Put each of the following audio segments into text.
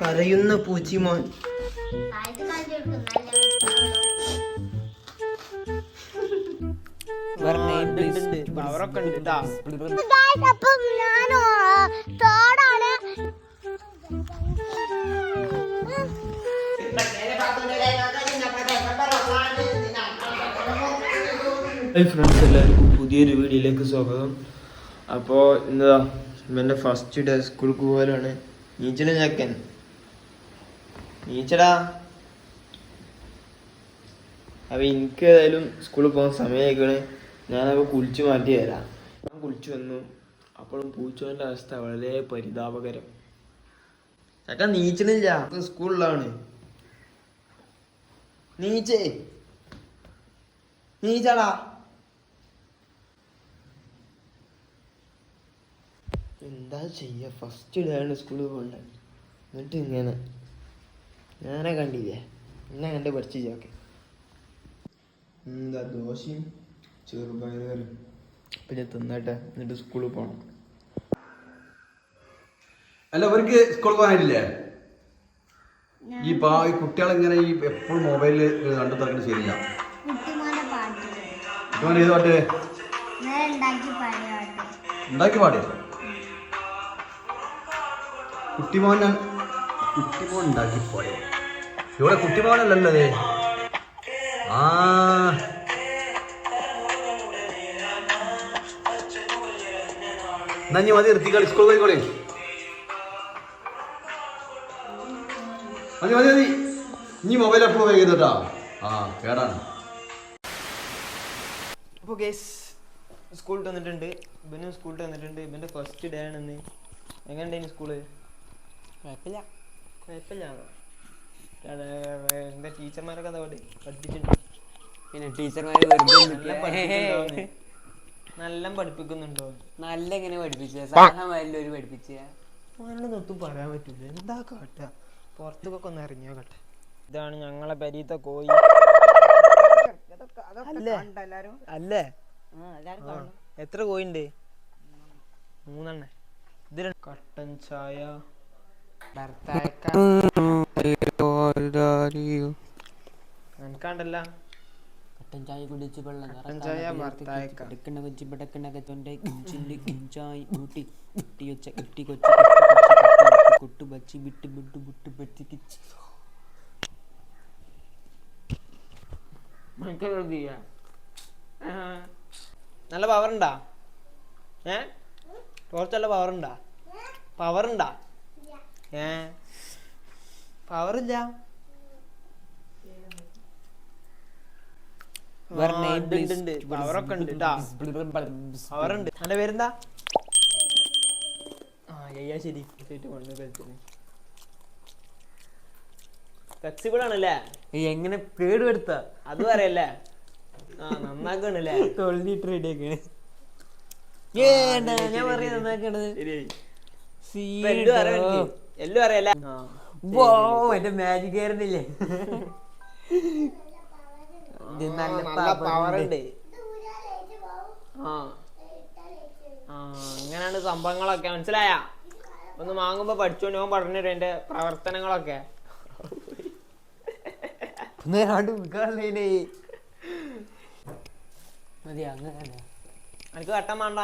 കരയുന്ന പൂച്ചിമോൻ. ഉണ്ട്. അപ്പം ഞാൻ തോടാണ് ഹായ് ഫ്രണ്ട്സ് എല്ലാവർക്കും പുതിയൊരു വീഡിയോയിലേക്ക് സ്വാഗതം. അപ്പോൾ എന്താ എന്റെ ഫസ്റ്റ് ഡേ സ്കൂൾക്ക് പോകാനാണ് നീച്ചട ചക്കൻ. നീച്ചടാ. അപ്പോൾ എനിക്ക് ഏതായാലും സ്കൂളിൽ പോകാൻ സമയമായിക്കണ് ഞാനപ്പോൾ കുളിച്ച് മാറ്റി തരാം ഞാൻ കുളിച്ച് വന്നു. അപ്പോഴും പൂച്ചോന്റെ അവസ്ഥ വളരെ പരിതാപകരം. ചക്ക നീച്ചണില്ല. സ്കൂളിലാണ് നീച്ചേ. നീച്ചടാ. എന്താ ചെയ്യ? ഫസ്റ്റ് ഇടാണ് സ്കൂളിൽ പോകണ്ടത് എന്നിട്ട് ഇങ്ങനെ. ഞാനെ കണ്ടില്ലേ? എന്നെ കണ്ട് പഠിച്ചു ചോക്കെ എന്താ ദോശയും ചെറുപയറുകറിയും അപ്പം പിന്നെ തിന്നട്ടെ എന്നിട്ട് സ്കൂളിൽ പോകണം അല്ല അവർക്ക് സ്കൂൾ പോകാനില്ലേ ഈ പാ ഈ കുട്ടികളിങ്ങനെ ഈ എപ്പോഴും മൊബൈലിൽ കണ്ടു തുറക്കുന്നത് ശരിയില്ല കുട്ടിമോൻ ഏത് പാട്ട്? ഞാൻ ഉണ്ടാക്കി പാടിയ കുട്ടിമോൻ കുട്ടിമോൻ ഉണ്ടാക്കി പോയോ ഇവിടെ കുട്ടിമോനല്ലല്ലോ ഇത്. ആ. എന്നാ മതി നിർത്തി കളി സ്കൂൾ പോയിക്കോളി മതി മതി മതി. ഇനി മൊബൈൽ എപ്പോഴും കേട്ടോ. ആ കേടാണ്. അപ്പോൾ ഗേസ് സ്കൂളിൽ വന്നിട്ടുണ്ട്. ഇവനും സ്കൂളിൽ വന്നിട്ടുണ്ട്. ഇവന്റെ ഫസ്റ്റ് ഡേ ആണെന്ന്. എങ്ങനെയുണ്ടായിരുന്നു സ്കൂൾ കുഴപ്പമില്ല. കുഴപ്പമില്ല എന്താ ടീച്ചർമാരൊക്കെ എന്താ പാട് പഠിപ്പിച്ചിട്ടുണ്ട്. പിന്നെ ടീച്ചർമാര് വെറുതെ നല്ല പഠിപ്പിക്കുന്നുണ്ടോ നല്ല എങ്ങനെ പഠിപ്പിച്ച? സാധാരണ ഒരു പഠിപ്പിച്ച? അങ്ങനൊന്നും പറയാൻ പറ്റൂല. എന്താ കാട്ടുക പുറത്തേക്കൊക്കെ ഒന്ന് ഇറങ്ങിയോ കട്ടെ. ഇതാണ് ഞങ്ങളെ പരീത്ത കോഴി. അല്ലേ? അല്ലേ? ആ. എത്ര കോയിണ്ട് മൂന്നെണ്ണ. ഇതിൽ കട്ടൻ ചായ. എനിക്കാണ്ടല്ല. കട്ടൻ ചായ കുടിച്ച് വെള്ളം കട്ടൻ ചായ ഭർത്തായക്ക. കിടക്കണ കൊച്ചി പിടക്കണ കൊച്ചോന്റെ കിഞ്ചിന്റെ കിഞ്ചായി കൂട്ടി കുട്ടി വെച്ച കുട്ടി കൊച്ചു കുട്ടു ബച്ചി വിട്ട് വിട്ട് വിട്ട് ബച്ചി കിച്ച്. നല്ല പവർ ഉണ്ടാ ഏ? ടോർച്ച് നല്ല പവർ ഉണ്ടാ പവർ ഉണ്ടാ ഏ? പവർ ഇല്ല പവറൊക്കെ ഉണ്ട് പേരെന്താ? ആ അയ്യാ ശരി. ശരി കൊണ്ട് കളിച്ചത് ഫ്ലെക്സിബിൾ ആണല്ലേ? എങ്ങനെ കേടുവരുത്ത? അത് പറയല്ലേ? ആ നന്നാക്കണല്ലേ? തൊള്ളിട്ട് ഞാൻ പറയാ നന്നാക്കണത് എല്ലും വോ എന്റെ മാജിക് ആയിരുന്നില്ലേ? നല്ല പവർ ഉണ്ട്. ആ അങ്ങനെയാണ് സംഭവങ്ങളൊക്കെ. മനസ്സിലായ? ഒന്ന് വാങ്ങുമ്പോ പഠിച്ചോണ്ട് ഞാൻ പറഞ്ഞിട്ട് എന്റെ പ്രവർത്തനങ്ങളൊക്കെ. മതി അങ്ങനെ എനിക്ക് വട്ടം വേണ്ട.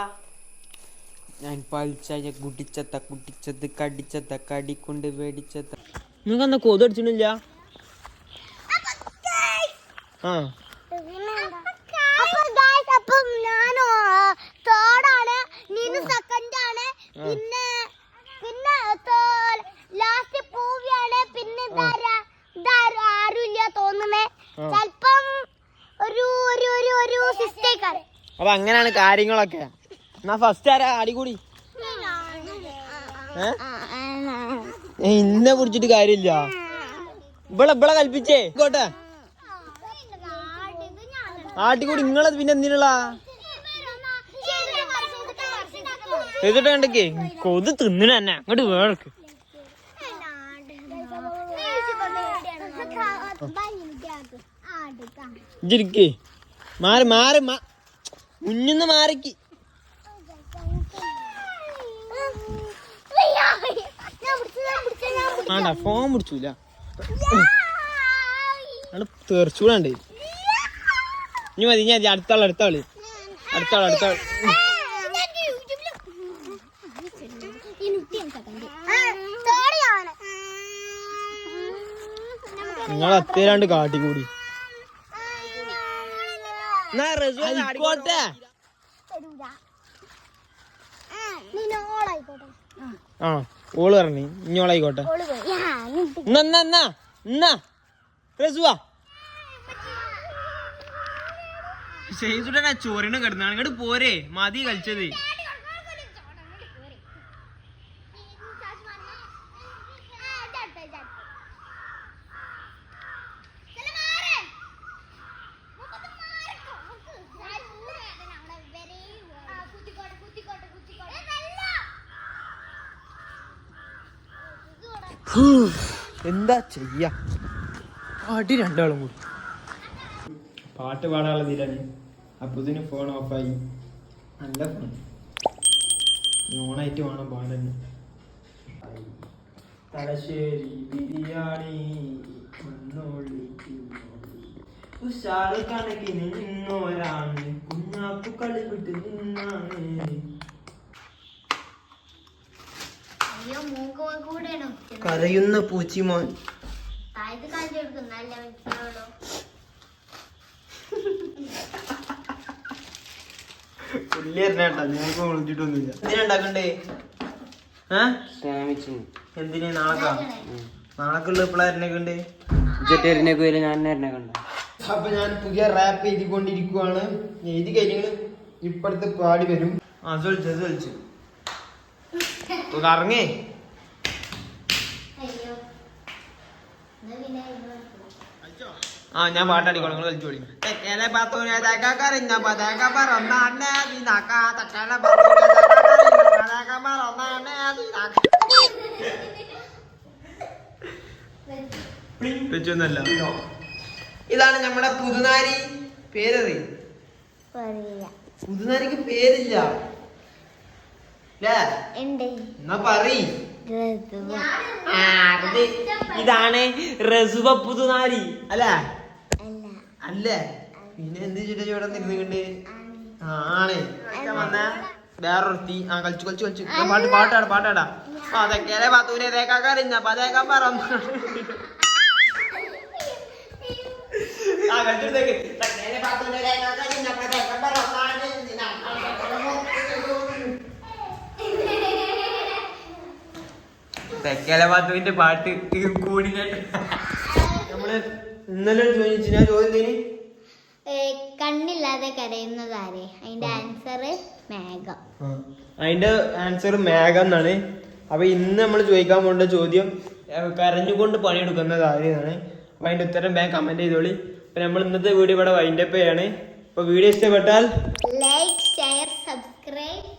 ഞാൻ പാലിച്ചായ കുടിച്ചത്ത കുടിച്ചത് കടിച്ചത്ത കടിക്കൊണ്ട് മേടിച്ചത. നിങ്ങൾക്ക് എന്താ കൊതു അടിച്ചിട്ടില്ല? ആ. പിന്നെ പിന്നെ ലാസ്റ്റ് പൂവിയാണ് പിന്നെ ആരുമില്ല തോന്നുന്നേ. ചെലപ്പം ഒരു ഒരു ഒരു ഒരു സിസ്റ്റേക്കാണ് അപ്പൊ അങ്ങനെയാണ് കാര്യങ്ങളൊക്കെ. എന്നാ ഫസ്റ്റ് ആരാ? അടികൂടി. ഏ? ഇന്നെ പിടിച്ചിട്ട് കാര്യമില്ല. ഇവിടെ ഇവിടെ കൽപ്പിച്ചേ. കോട്ടെ ആട്ടിക്കൂടി. നിങ്ങളത് പിന്നെ എന്തിനുള്ള? ചെയ്തിട്ട് കണ്ടേ കൊതു തിന്നണ തന്നെ. അങ്ങോട്ട് വേർക്ക് ഇജിരിക്കേ മാറി മാറി മുന്നിന്ന് മാറിക്ക് ഞാൻ പിടിച്ചു ഞാൻ പിടിച്ചു ഞാൻ ആണ്ടാ ഫോൺ പിടിച്ചൂല അവിടെ തെറിച്ചൂടാണ്ട്. ഇനി മതി ഞാൻ അടുത്ത ആൾ അടുത്ത ആൾ അടുത്ത ആൾ അടുത്ത നിങ്ങൾ അത്തേരാണ്ട് കാട്ടിക്കൂടി ആ. ഓൾ പറഞ്ഞു ഇഞ്ഞോളായിക്കോട്ടെ. എന്നാ എന്നാ ചോറിന് കിടന്നാണ് ഇങ്ങോട്ട് പോരെ മതി കളിച്ചത്. എന്താ ചെയ്യാ? അടി രണ്ടാളും കൂടി. പാട്ട് പാടാനുള്ള തീരാണ് അപ്പുതിന് ഫോൺ ഓഫായി നല്ല ഫോൺ ഓണായിട്ട് വേണം പാടാൻ. തലശ്ശേരി ബിരിയാണി മണ്ണോളി തിന്നോളി. ഉഷാറ് കണക്കിന് നിന്നോരാണ്. കുഞ്ഞാപ്പു കളി വിട്ട് നിന്നാണ്. കരയുന്ന പൂച്ചിമോൻ. പുള്ളി അറിഞ്ഞാട്ടാ ഞങ്ങൾക്ക് വിളിച്ചിട്ടൊന്നുമില്ല. എന്തിനുണ്ടാക്കണ്ടേ ഏ? ശ്രമിച്ചു എന്തിന്? നാളെക്കാ? നാളേക്കുള്ള അപ്പൊ ഞാൻ പുതിയ റാപ്പ് എഴുതിക്കൊണ്ടിരിക്കുവാണ്. എഴുതി കഴിഞ്ഞാൽ ഇപ്പഴത്തെ പാടി വരും. ആ വിളിച്ചു വിളിച്ചു കറങ്ങേ അയ്യോ എന്നാ പിന്നെ ഇത് ആ ഞാൻ പാട്ടാടിക്കോളാം. നിങ്ങൾ കളിച്ചോളി തെക്കേലെ പാത്തൂനെ തേക്കാക്കറിഞ്ഞ പതേക്ക പറന്നാണേ നീനാക്ക തെക്കേലെ പാത്തൂനെ തേക്കാക്കറിഞ്ഞ പറന്നാണേ വെച്ചൊന്നല്ല ഇതാണ് നമ്മുടെ പുതുനാരി പേരറി. പറയാ പുതുനാരിക്ക് പേരില്ല. എന്നാ പറയ്. ഇതാണ് റസുവ പുതുനാരി അല്ലേ? അല്ല? പിന്നെ എന്ത് ചെയ്തിട്ട് ഇവിടെ നിന്നുകൊണ്ട് ആണ്. വന്ന വേറൊരുത്തി ആ കളിച്ചു കളിച്ചു കളിച്ചു. പാട്ട് പാട്ടാടാ പാട്ടാടാ അതൊക്കെ പാത്തൂരെ തേക്കാക്കാറിഞ്ഞ പതേക്കാൻ പറ. ആ കളിച്ചെടുത്തേക്ക്. തെക്കേലെ പാത്തൂരെ തേക്കാക്കാറിഞ്ഞ പറന്നാണ് തെക്കേലെ പാത്തുവിന്റെ പാട്ട് കൂടി നമ്മൾ ഇന്നലെ ഒരു ചോദിച്ചു. ഞാൻ ചോദ്യത്തിന് ഏ, കണ്ണില്ലാതെ കരയുന്നത് ആരെ അതിന്റെ ആൻസർ മേഘം. അതിന്റെ ആൻസർ മേഘം എന്നാണ്. അപ്പൊ ഇന്ന് നമ്മൾ ചോദിക്കാൻ പോകേണ്ട ചോദ്യം കരഞ്ഞുകൊണ്ട് പണിയെടുക്കുന്നത് ആരെയാണ്? അപ്പൊ അതിന്റെ ഉത്തരം ബാങ്ക് കമന്റ് ചെയ്തോളി. അപ്പൊ നമ്മൾ ഇന്നത്തെ വീഡിയോ ഇവിടെ വൈൻഡപ്പ് ചെയ്യാണ്. അപ്പൊ വീഡിയോ ഇഷ്ടപ്പെട്ടാൽ ലൈക്ക് ഷെയർ സബ്സ്ക്രൈബ്